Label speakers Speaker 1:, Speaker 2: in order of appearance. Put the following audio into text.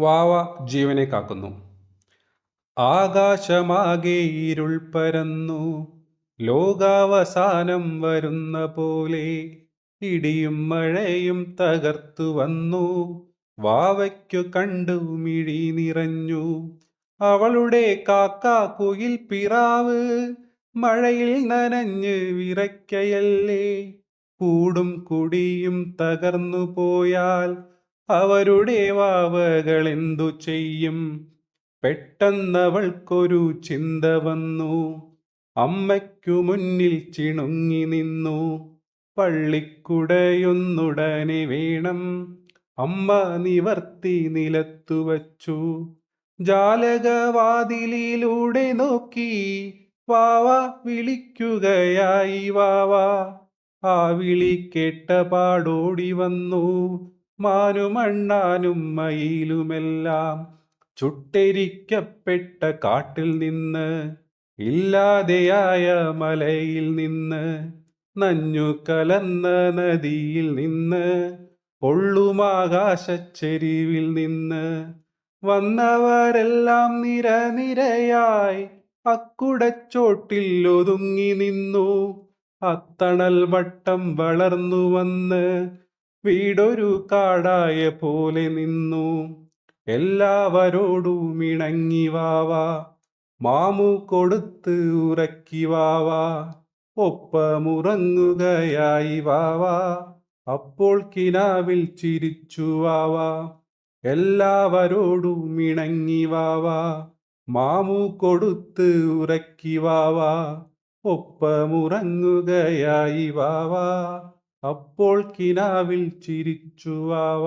Speaker 1: വാവ ജീവനെ കാക്കുന്നു. ആകാശമാകെ ഇരുൾ പരന്നു. ലോകാവസാനം വരുന്ന പോലെ ഇടിയും മഴയും തകർത്തു വന്നു. വാവയ്ക്കു കണ്ടു മിഴി നിറഞ്ഞു. അവളുടെ കാക്കാ കുയിൽ പിറാവ് മഴയിൽ നനഞ്ഞ് വിറയ്ക്കയല്ലേ. കൂടും കുടിയും തകർന്നു പോയാൽ അവരുടെ വാവകൾ എന്തു ചെയ്യും? പെട്ടെന്നവൾക്കൊരു ചിന്ത വന്നു. അമ്മയ്ക്കു മുന്നിൽ ചിണുങ്ങി നിന്നു. പള്ളിക്കുടയൊന്നുടനെ വേണം. അമ്മ നിവർത്തി നിലത്തു വച്ചു. ജാലകവാതിലിലൂടെ നോക്കി. വാവ വിളിക്കുകയായി വാവ. ആ വിളി കേട്ട പാടോടി വന്നു. മാനുമണ്ണാനും മയിലുമെല്ലാം ചുട്ടരിക്കപ്പെട്ട കാട്ടിൽ നിന്ന് ഇല്ലാതെയായ മലയിൽ നിന്ന് നഞ്ഞു കലന്ന നദിയിൽ നിന്ന് പൊള്ളുമാകാശച്ചെരിവിൽ നിന്ന്. വന്നവരെല്ലാം നിരനിരയായി അക്കുടച്ചോട്ടിൽ ഒതുങ്ങി നിന്നു. അത്തണൽ വട്ടം വളർന്നു വന്ന് വീടൊരു കാടായ പോലെ നിന്നു. എല്ലാവരോടും ഇണങ്ങി വാവ മാമു കൊടുത്ത് ഉറക്കി വാവ ഒപ്പമുറങ്ങുകയായി വാവ അപ്പോൾ കിനാവിൽ ചിരിച്ചു വാവ എല്ലാവരോടും ഇണങ്ങി വാവ മാമു കൊടുത്ത് ഉറക്കി വാവ ഒപ്പമുറങ്ങുകയായി വാവ അപ്പോൾ കിനാവിൽ ചിരിച്ചു വാവ